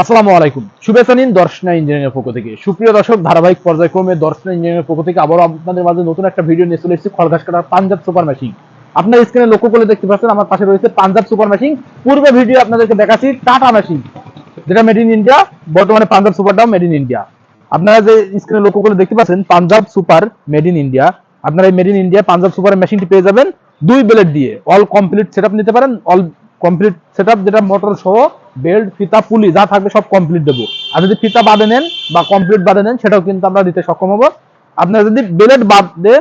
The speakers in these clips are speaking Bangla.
আসসালামু আলাইকুম। শুভেচ্ছা নিন দর্শনা ইঞ্জিনিয়ারিং পক্ষ থেকে। সুপ্রিয় দর্শক, ধারাবাহিক পর্যায়ক্রমে দর্শনা ইঞ্জিনিয়ারিং পক্ষ থেকে আবারও আপনাদের মাঝে নতুন একটা ভিডিও নিয়ে চলে এসেছি খড়ঘাস কাটার পাঞ্জাব সুপার মেশিন আপনার স্ক্রিনে লক্ষ্য করে দেখতে পাচ্ছেন, আমার পাশে রয়েছে পাঞ্জাব সুপার মেশিন পূর্বে ভিডিও আপনাদেরকে দেখাচ্ছি, টাটা মেশিন যেটা মেড ইন ইন্ডিয়া বর্তমানে পাঞ্জাব সুপারটাও মেড ইন ইন্ডিয়া আপনারা যে স্ক্রিনে লক্ষ্য করে দেখতে পাচ্ছেন, Punjab super made in India আপনারা এই made in India Punjab super মেশিনটি পেয়ে যাবেন দুই বেলেট দিয়ে। অল কমপ্লিট সেটআপ নিতে পারেন অল কমপ্লিট সেটআপ যেটা মোটর সহ বেল্ট ফিতা পুলি যা থাকবে সব কমপ্লিট দেবো। আর যদি ফিতা বাদে নেন বা কমপ্লিট বাদে নেন, সেটাও কিন্তু আমরা দিতে সক্ষম হব। আপনারা যদি বেলেট বাদে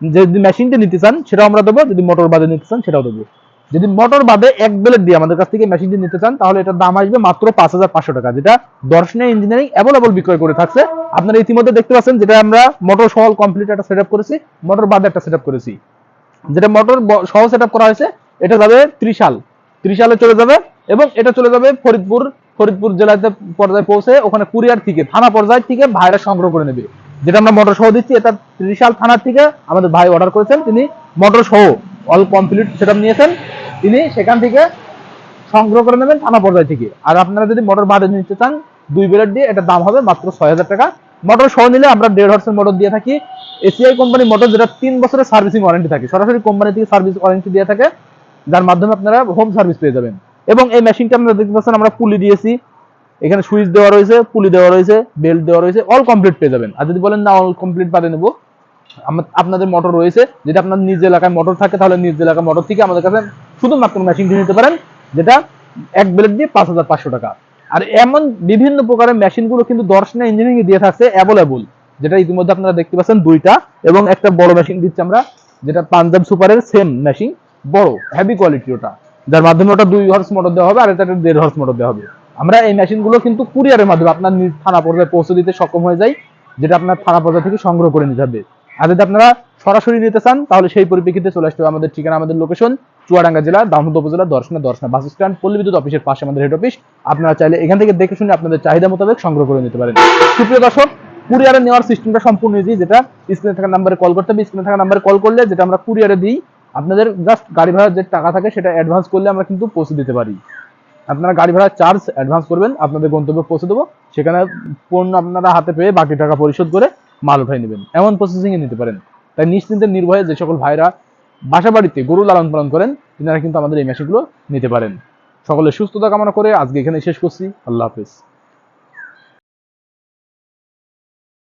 যদি মেশিনটা নিতে চান, সেটাও আমরা দেবো। যদি মোটর বাদে নিতে চান, সেটাও দেবো। যদি মোটর বাদে এক বেলেট দিয়ে আমাদের কাছ থেকে মেশিনটি নিতে চান, তাহলে এটার দাম আসবে মাত্র পাঁচ হাজার পাঁচশো টাকা, যেটা দর্শনে ইঞ্জিনিয়ারিং অ্যাভেলেবল বিক্রয় করে থাকছে। আপনারা ইতিমধ্যে দেখতে পাচ্ছেন, যেটা আমরা মোটর সহ কমপ্লিট একটা সেট করেছি মোটর বাদে একটা সেট করেছি। যেটা মোটর সহ সেট করা হয়েছে, এটা যাবে ত্রিশাল। ত্রিশালে চলে যাবে এবং এটা চলে যাবে ফরিদপুর ফরিদপুর জেলাতে পর্যায়ে পৌঁছে ওখানে কুরিয়ার থেকে থানা পর্যায় থেকে ভাইরা সংগ্রহ করে নেবে। যেটা আমরা মোটর সহ দিচ্ছি, এটা ত্রিশাল থানার থেকে আমাদের ভাই অর্ডার করেছেন, তিনি মোটর সহ অল কমপ্লিট সেটআপ নিয়েছেন, তিনি সেখান থেকে সংগ্রহ করে নেবেন থানা পর্যায় থেকে। আর আপনারা যদি মোটর বাদে নিতে চান, দুই বেলেট দিয়ে, এটার দাম হবে মাত্র ছয় হাজার টাকা। মোটর সহ নিলে আমরা দেড় হর্সের মোটর দিয়ে থাকি। এসিআই কোম্পানি মোটর যেটা তিন বছরের সার্ভিসিং ওয়ারেন্টি থাকে। সরাসরি কোম্পানি থেকে সার্ভিস ওয়ারেন্টি দিয়ে থাকে। যার মাধ্যমে আপনারা হোম সার্ভিস পেয়ে যাবেন। এবং এই মেশিনটা আপনারা দেখতে পাচ্ছেন, আমরা পুলি দিয়েছি। এখানে সুইচ দেওয়া রয়েছে পুলি দেওয়া রয়েছে বেল্ট দেওয়া রয়েছে অল কমপ্লিট পেয়ে যাবেন। আর যদি বলেন না অল কমপ্লিট বাদে নেব। আপনাদের মোটর রয়েছে। যেটা আপনার নিজ এলাকায় মোটর থাকে, তাহলে নিজ এলাকায় মোটর থেকে আমাদের কাছে শুধুমাত্র মেশিনটি নিতে পারেন, যেটা এক বেলেট দিয়ে পাঁচ হাজার পাঁচশো টাকা। আর এমন বিভিন্ন প্রকারের মেশিনগুলো কিন্তু দর্শনা ইঞ্জিনিয়ারিং দিয়ে থাকছে অ্যাভেলেবল যেটা ইতিমধ্যে আপনারা দেখতে পাচ্ছেন দুইটা, এবং একটা বড় মেশিন দিচ্ছে আমরা, যেটা পাঞ্জাব সুপারের সেম মেশিন বড় হেভি কোয়ালিটি ওটা। যার মাধ্যমে ওটা দুই হর্স মোটর দেওয়া হবে আর এটা দেড় হর্স মোটর দেওয়া হবে। আমরা এই মেশিনগুলো কিন্তু কুরিয়ারের মাধ্যমে আপনার থানা পর্যায়ে পৌঁছে দিতে সক্ষম হয়ে যাই, যেটা আপনার থানা পর্যায় থেকে সংগ্রহ করে নিতে হবে। আর যদি আপনারা সরাসরি নিতে চান, তাহলে সেই পরিপ্রেক্ষিতে চলে আসতে হবে আমাদের ঠিকানা, আমাদের লোকেশন চুয়াডাঙ্গা জেলা দামোদ উপজেলা, দর্শনা দর্শনা বাস স্ট্যান্ড পল্লী বিদ্যুৎ অফিসের পাশে আমাদের হেড অফিস আপনারা চাইলে এখান থেকে দেখে শুনে আপনাদের চাহিদা মোতাবেক সংগ্রহ করে নিতে পারেন। সুপ্রিয় দর্শক কুরিয়ারে নেওয়ার সিস্টেমটা সম্পূর্ণ ইজি যেটা স্ক্রিনে থাকা নাম্বারে কল করতে হবে। স্ক্রিনে থাকা নাম্বারে কল করলে যেটা আমরা কুরিয়ারে দিই আপনাদের জাস্ট গাড়ি ভাড়ার যে টাকা থাকে সেটা অ্যাডভান্স করলে আমরা কিন্তু পৌঁছে দিতে পারি। আপনারা গাড়ি ভাড়ার চার্জ অ্যাডভান্স করবেন, আপনাদের গন্তব্যে পৌঁছে দেবো। সেখানে পণ্য আপনারা হাতে পেয়ে বাকি টাকা পরিশোধ করে মাল উঠাই নেবেন। এমন প্রসেসিং এ নিতে পারেন। তাই নিশ্চিন্তে নির্ভয়ে যে সকল ভাইরা বাসা বাড়িতে গরু লালন পালন করেন, তিনারা কিন্তু আমাদের এই মেশিনগুলো নিতে পারেন। সকলের সুস্থতা কামনা করে আজকে এখানে শেষ করছি। আল্লাহ হাফিজ।